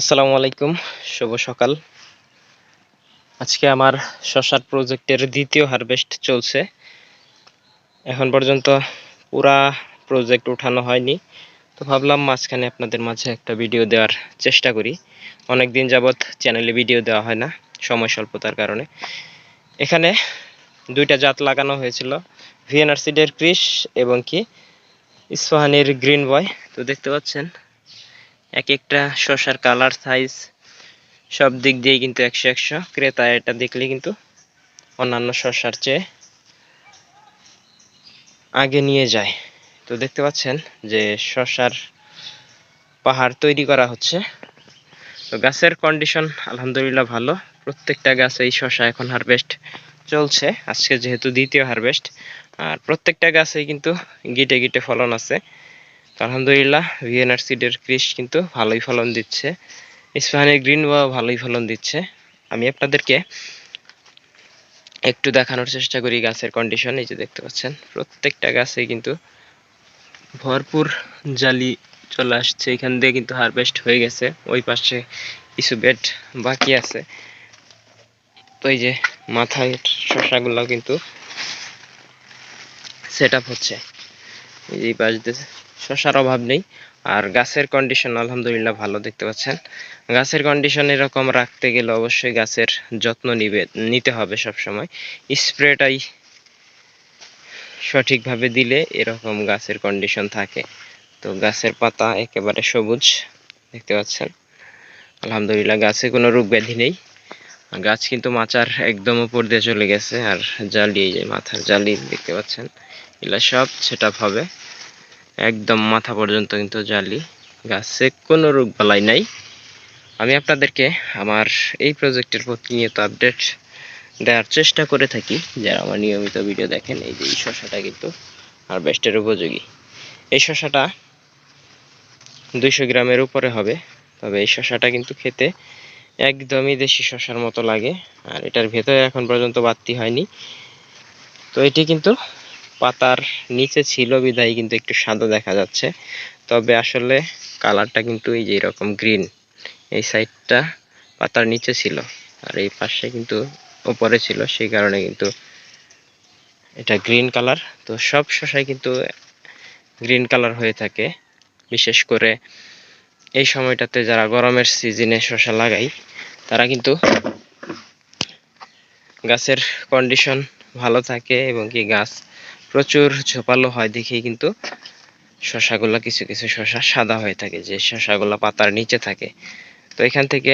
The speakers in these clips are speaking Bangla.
আসসালামু আলাইকুম, শুভ সকাল। আজকে আমার শশার প্রজেক্টের দ্বিতীয় হারভেস্ট চলছে। এখন পর্যন্ত পুরা প্রজেক্ট উঠানো হয়নি। তো ভাবলাম মাঝখানে আপনাদের মাঝে একটা ভিডিও দেওয়ার চেষ্টা করি। অনেক দিন যাবৎ চ্যানেলে ভিডিও দেওয়া হয় না, সময় স্বল্পতার কারণে। এখানে দুইটা জাত লাগানো হয়েছিল ভিএনআরসিডের ক্রিস এবং কি ইস্পাহানির গ্রিন বয়। তো দেখতে পাচ্ছেন এক একটা শসার কালার সাইজ সব দিক দিয়ে কিন্তু একশো একশো। ক্রেতা এটা দেখলে কিন্তু অন্যান্য শসার চেয়ে আগে নিয়ে যায়। তো দেখতে পাচ্ছেন যে শসার পাহাড় তৈরি করা হচ্ছে। তো গাছের কন্ডিশন আলহামদুলিল্লাহ ভালো। প্রত্যেকটা গাছে এই শসা এখন হারভেস্ট চলছে। আজকে যেহেতু দ্বিতীয় হারভেস্ট আর প্রত্যেকটা গাছেই কিন্তু গিটে গিটে ফলন আছে। আলহামদুলিল্লাহ ভিএনআর সিডের ক্রিস কিন্তু ভালোই ফলন দিচ্ছে। ইস্পাহানের গ্রিন বা ভালোই ফলন দিচ্ছে। আমি আপনাদেরকে একটু দেখানোর চেষ্টা করি গাছের কন্ডিশন এই যে দেখতে পাচ্ছেন, প্রত্যেকটা গাছে কিন্তু ভরপুর জালি চলে আসছে। এখান দিয়ে কিন্তু হারভেস্ট হয়ে গেছে, ওই পাশে কিছু বেড বাকি আছে। তো এই যে মাথায় শশাগুলো কিন্তু সেট আপ হচ্ছে এই পাশ দিয়ে শশার অভাব নেই। আর গাছের কন্ডিশন আলহামদুলিল্লাহ ভালো, দেখতে পাচ্ছেন। গাছের কন্ডিশন এরকম রাখতে গেলে অবশ্যই গাছের যত্ন নিবে নিতে হবে সব সময় স্প্রেটাই সঠিকভাবে দিলে এরকম গাছের কন্ডিশন থাকে। তো গাছের পাতা একেবারে সবুজ, দেখতে পাচ্ছেন। আলহামদুলিল্লাহ গাছে কোনো রোগ ব্যাধি নেই। গাছ কিন্তু মাচার একদম উপর দিয়ে চলে গেছে, আর জালি এই যে মাথার জালি, দেখতে পাচ্ছেন। এগুলা সব সেট হবে। একদম মাথা পর্যন্ত কিন্তু জালি। গাছে কোনো রোগ বালাই নাই। আমি আপনাদেরকে আমার এই প্রজেক্টের প্রতিনিয়ত আপডেট দেওয়ার চেষ্টা করে থাকি। যারা আমার নিয়মিত ভিডিও দেখেন, এই যে এই শশাটা কিন্তু হারভেস্টের উপযোগী। এই শশাটা দুইশো গ্রামের উপরে হবে। তবে এই শশাটা কিন্তু খেতে একদমই দেশি শশার মতো লাগে। আর এটার ভেতরে এখন পর্যন্ত বাড়তি হয়নি। তো এটি কিন্তু পাতার নিচে ছিল বিধায় কিন্তু একটু সাদা দেখা যাচ্ছে। তবে আসলে কালারটা কিন্তু এই যে এরকম গ্রিন, এই সাইডটা পাতার নিচে ছিল আর এই পাশে কিন্তু ওপরে ছিল, সেই কারণে কিন্তু এটা গ্রিন কালার। তো সব শশাই কিন্তু গ্রিন কালার হয়ে থাকে। বিশেষ করে এই সময়টাতে যারা গরমের সিজনে শশা লাগাই, তারা কিন্তু গাছের কন্ডিশন ভালো থাকে এবং কি গাছ প্রচুর ঝোপালো হয় দেখেই কিন্তু শশাগুলো কিছু কিছু শশা সাদা হয়ে থাকে, যে শশাগুলো পাতার নিচে থাকে। তো এখান থেকে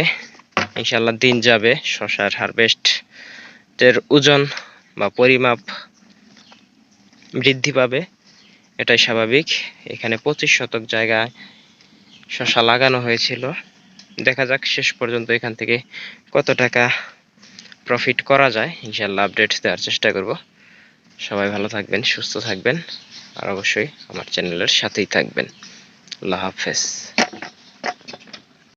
ইনশাল্লাহ দিন যাবে শশার হারভেস্টের ওজন বা পরিমাপ বৃদ্ধি পাবে, এটাই স্বাভাবিক। এখানে পঁচিশ শতক জায়গায় শশা লাগানো হয়েছিল। দেখা যাক শেষ পর্যন্ত এখান থেকে কত টাকা প্রফিট করা যায়। ইনশাল্লাহ আপডেট দেওয়ার চেষ্টা করব। সবাই ভালো থাকবেন সুস্থ থাকবেন আর অবশ্যই আমার চ্যানেলের সাথেই থাকবেন। আল্লাহ হাফেজ।